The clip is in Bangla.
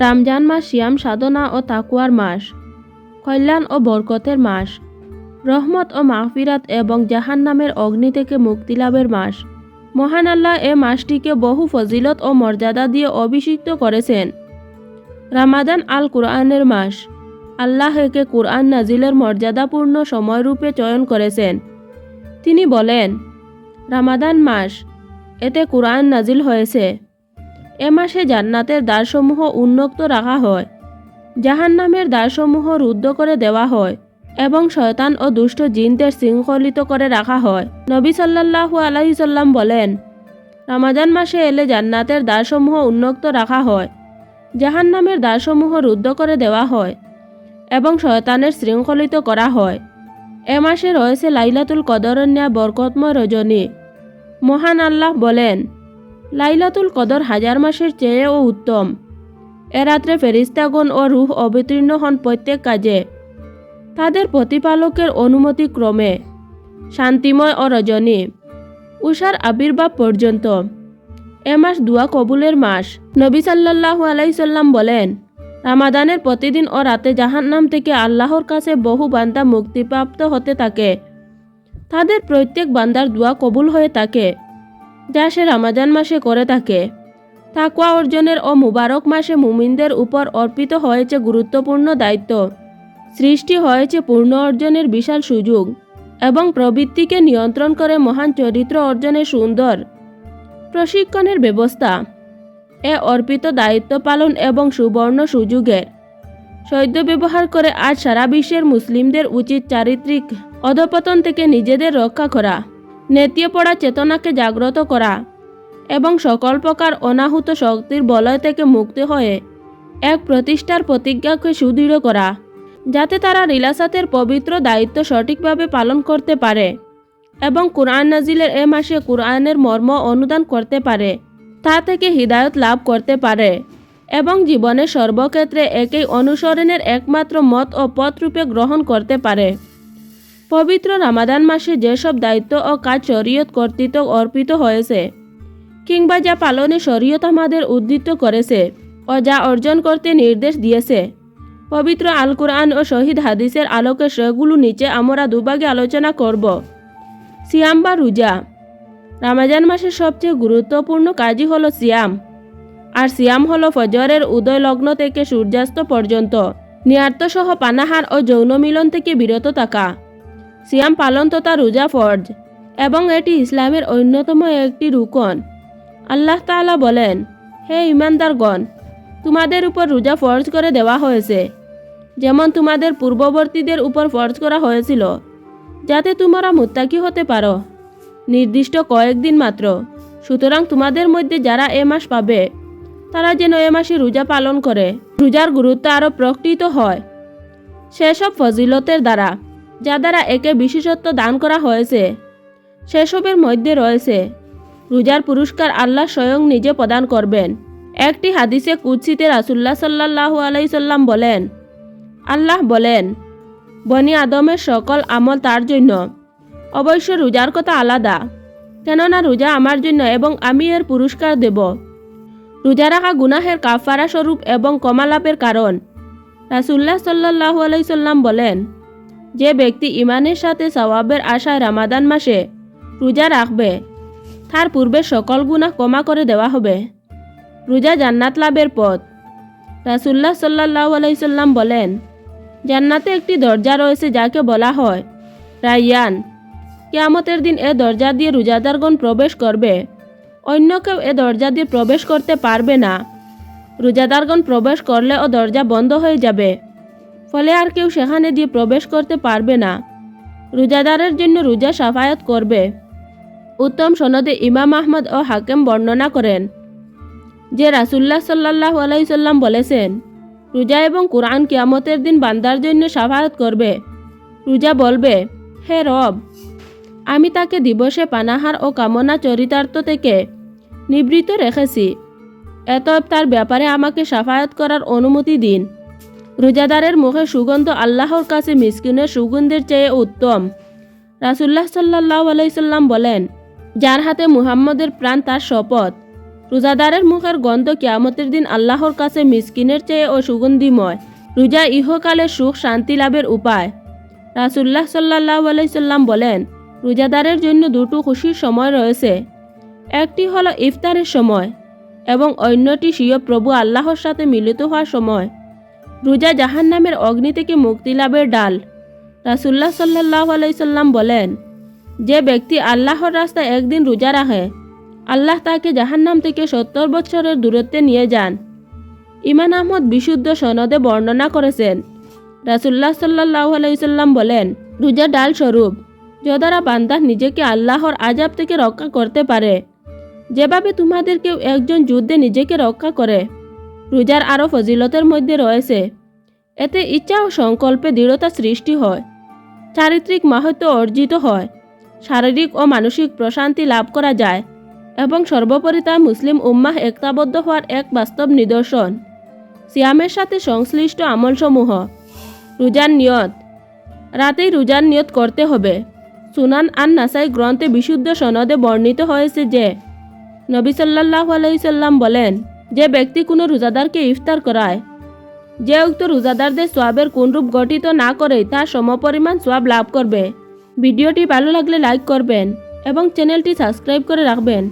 রমজান মাস সিয়াম, সাধনা ও তাকুয়ার মাস, কল্যাণ ও বরকতের মাস, রহমত ও মাহফিরাত এবং জাহান্নামের অগ্নি থেকে মুক্তিলাভের মাস। মহান আল্লাহ এ মাসটিকে বহু ফজিলত ও মর্যাদা দিয়ে অভিষিক্ত করেছেন। রামাদান আল কুরআনের মাস, আল্লাহ একে কুরআন নাজিলের মর্যাদাপূর্ণ সময়রূপে চয়ন করেছেন। তিনি বলেন, রামাদান মাস, এতে কুরআন নাজিল হয়েছে। এ মাসে জান্নাতের দ্বারসমূহ উন্মুক্ত রাখা হয়। জাহান্নামের দ্বারসমূহ রুদ্ধ করে দেওয়া হয় এবং শয়তান ও দুষ্ট জিনদের শৃঙ্খলিত করে রাখা হয়। নবী সাল্লাল্লাহু আলাইহি সাল্লাম বলেন, রমাজান মাসে এলে জান্নাতের দ্বারসমূহ উন্মুক্ত রাখা হয়, জাহান্নামের দ্বারসমূহ রুদ্ধ করে দেওয়া হয় এবং শয়তানের শৃঙ্খলিত করা হয়। এ মাসে রয়েছে লাইলাতুল কদরের ন্যায় বরকতময় রজনী। মহান আল্লাহ বলেন লাইলাতুল কদর হাজার মাসের চেয়েও উত্তম। এ রাত্রে ফেরিস্তাগণ ও রুহ অবতীর্ণ হন প্রত্যেক কাজে। তাদের প্রতিপালকের অনুমতি ক্রমে। শান্তিময় ও রজনী। উষার আবির্ভাব পর্যন্ত। এ মাস দুয়া কবুলের মাস। নবী সাল্লাল্লাহু আলাইসাল্লাম বলেন, রামাদানের প্রতিদিন ও রাতে জাহান্নাম থেকে আল্লাহর কাছে বহু বান্দা মুক্তিপ্রাপ্ত হতে থাকে। তাদের প্রত্যেক বান্দার দোয়া কবুল হয়ে থাকে। যা সে রামাজান মাসে করে থাকে। তাকুয়া অর্জনের ও মুবারক মাসে মুমিনদের উপর অর্পিত হয়েছে গুরুত্বপূর্ণ দায়িত্ব। সৃষ্টি হয়েছে পূর্ণ অর্জনের বিশাল সুযোগ এবং প্রবৃত্তিকে নিয়ন্ত্রণ করে মহান চরিত্র অর্জনের সুন্দর প্রশিক্ষণের ব্যবস্থা। এ অর্পিত দায়িত্ব পালন এবং সুবর্ণ সুযোগের সৈদ্য ব্যবহার করে আজ সারা বিশ্বের মুসলিমদের উচিত চারিত্রিক অধপতন থেকে নিজেদের রক্ষা করা। নেতিয়ে পড়া চেতনাকে জাগ্রত করা এবং সকল প্রকার অনাহুত শক্তির বলয় থেকে মুক্তি হয়ে এক প্রতিষ্ঠার প্রতিজ্ঞাকে সুদৃঢ় করা, যাতে তারা রিলাসাতের পবিত্র দায়িত্ব সঠিকভাবে পালন করতে পারে এবং কোরআন নাজিলের এ মাসে কোরআনের মর্ম অনুদান করতে পারে, তা থেকে হৃদায়ত লাভ করতে পারে এবং জীবনের সর্বক্ষেত্রে একেই অনুসরণের একমাত্র মত ও পথরূপে গ্রহণ করতে পারে। পবিত্র রামাদান মাসে যেসব দায়িত্ব ও কাজ শরীয়ত কর্তৃত্ব অর্পিত হয়েছে, কিংবা যা পালনে শরীয়ত আমাদের উদ্দীত করেছে ও যা অর্জন করতে নির্দেশ দিয়েছে। পবিত্র আল কোরআন ও শহীদ হাদিসের আলোকে সেগুলো নিচে আমরা দুভাগে আলোচনা করব। সিয়াম বা রোজা। রামাজান মাসের সবচেয়ে গুরুত্বপূর্ণ কাজই হলো সিয়াম, আর সিয়াম হলো ফজরের উদয় লগ্ন থেকে সূর্যাস্ত পর্যন্ত, নিয়ার্তসহ পানাহার ও যৌন মিলন থেকে বিরত থাকা। সিয়াম পালন তথা রোজা ফর্জ এবং এটি ইসলামের অন্যতম একটি রুকন। আল্লাহ তাআলা বলেন, হে ইমানদারগণ তোমাদের উপর রোজা ফর্জ করে দেওয়া হয়েছে, যেমন তোমাদের পূর্ববর্তীদের উপর ফর্জ করা হয়েছিল, যাতে তোমরা মুত্তাকি হতে পারো। নির্দিষ্ট কয়েকদিন মাত্র, সুতরাং তোমাদের মধ্যে যারা এ মাস পাবে, তারা যেন এ মাসে রোজা পালন করে। রোজার গুরুত্ব আরও প্রকটিত হয়। সেসব ফজিলতের দ্বারা যা দ্বারা একে বিশেষত্ব দান করা হয়েছে। সেসবের মধ্যে রয়েছে, রোজার পুরস্কার আল্লাহ স্বয়ং নিজে প্রদান করবেন। একটি হাদিসে কুৎসিতে রাসুল্লাহ সাল্লাহ আলাইসাল্লাম বলেন, আল্লাহ বলেন, বনি আদমের সকল আমল তার জন্য। অবশ্য রোজার কথা আলাদা। কেননা রোজা আমার জন্য এবং আমি এর পুরস্কার দেব। রোজা রাখা গুনাহের কাফারা স্বরূপ এবং কমালাপের কারণ। রাসুল্লাহ সাল্লাহ আলাইসাল্লাম বলেন যে ব্যক্তি ইমানের সাথে সওয়াবের আশায় রামাদান মাসে রোজা রাখবে, তার পূর্বে সকল গুনাহ ক্ষমা করে দেওয়া হবে। রোজা জান্নাত লাভের পথ। রাসুল্লাহ সাল্লাহ আলাইসাল্লাম বলেন, জান্নাতে একটি দরজা রয়েছে যাকে বলা হয় রাইয়ান। কেয়ামতের দিন এ দরজা দিয়ে রোজাদারগণ প্রবেশ করবে। অন্য কেউ এ দরজা দিয়ে প্রবেশ করতে পারবে না। রোজাদারগণ প্রবেশ করলে ও দরজা বন্ধ হয়ে যাবে। ফলে আর কেউ সেখানে দিয়ে প্রবেশ করতে পারবে না। রোজাদারের জন্য রোজা সাফায়াত করবে। উত্তম সনদে ইমাম আহমদ ও হাকেম বর্ণনা করেন। যে রাসুল্লাহ সাল্লাহ আলাইসাল্লাম বলেছেন, রোজা এবং কোরআন কিয়ামতের দিন বান্দার জন্য সাফায়াত করবে। রোজা বলবে, হে রব, আমি তাকে দিবসে পানাহার ও কামনা চরিতার্থ থেকে নিবৃত রেখেছি। এত তার ব্যাপারে আমাকে সাফায়াত করার অনুমতি দিন রোজাদারের মুখে সুগন্ধ আল্লাহর কাছে মিসকিনের সুগন্ধের চেয়ে উত্তম। রাসুল্লাহ সাল্লাহ আলাইসাল্লাম বলেন, যার হাতে মুহাম্মদের প্রাণ তার শপথ। রোজাদারের মুখের গন্ধ কিয়ামতের দিন আল্লাহর কাছে মিসকিনের চেয়ে ও সুগন্ধিময়। রোজা ইহকালে সুখ শান্তি লাভের উপায়। রাসুল্লাহ সাল্লাহ আলাইসাল্লাম বলেন, রোজাদারের জন্য দুটো খুশির সময় রয়েছে। একটি হলো ইফতারের সময় এবং অন্যটি স্বীয় প্রভু আল্লাহর সাথে মিলিত হওয়ার সময়। রোজা জাহান নামের অগ্নি থেকে মুক্তি লাভের ডাল। রাসুল্লাহ সাল্লাহ আলাইসাল্লাম বলেন, যে ব্যক্তি আল্লাহর রাস্তায় একদিন রোজা রাখে, আল্লাহ তাকে জাহান্নাম থেকে সত্তর বছরের দূরত্বে নিয়ে যান। ইমান আহমদ বিশুদ্ধ সনদে বর্ণনা করেছেন। রাসুল্লাহ সাল্লাহ আলাইসাল্লাম বলেন, রোজা ডাল স্বরূপ, যদারা বান্দা নিজেকে আল্লাহর আজাব থেকে রক্ষা করতে পারে। যেভাবে তোমাদের কেউ একজন যুদ্ধে নিজেকে রক্ষা করে রোজার আরও ফজিলতের মধ্যে রয়েছে এতে ইচ্ছা ও সংকল্পে দৃঢ়তা সৃষ্টি হয়। চারিত্রিক মাহাত্ম অর্জিত হয়। শারীরিক ও মানসিক প্রশান্তি লাভ করা যায় এবং সর্বোপরি তা মুসলিম উম্মাহ একতাবদ্ধ হওয়ার এক বাস্তব নিদর্শন সিয়ামের সাথে সংশ্লিষ্ট আমলসমূহ। রোজার নিয়ত। রাতেই রোজার নিয়ত করতে হবে। সুনান আন নাসাই গ্রন্থে বিশুদ্ধ সনদে বর্ণিত হয়েছে যে, নবী সাল্লাহ আলাইসাল্লাম বলেন যে ব্যক্তি কোনো রোজাদারকে ইফতার করায়। যে উক্ত রোজাদারদের সোয়াবের কোনরূপ গঠিত না করেই তা সমপরিমাণ সোয়াব লাভ করবে। ভিডিওটি ভালো লাগলে লাইক করবেন এবং চ্যানেলটি সাবস্ক্রাইব করে রাখবেন।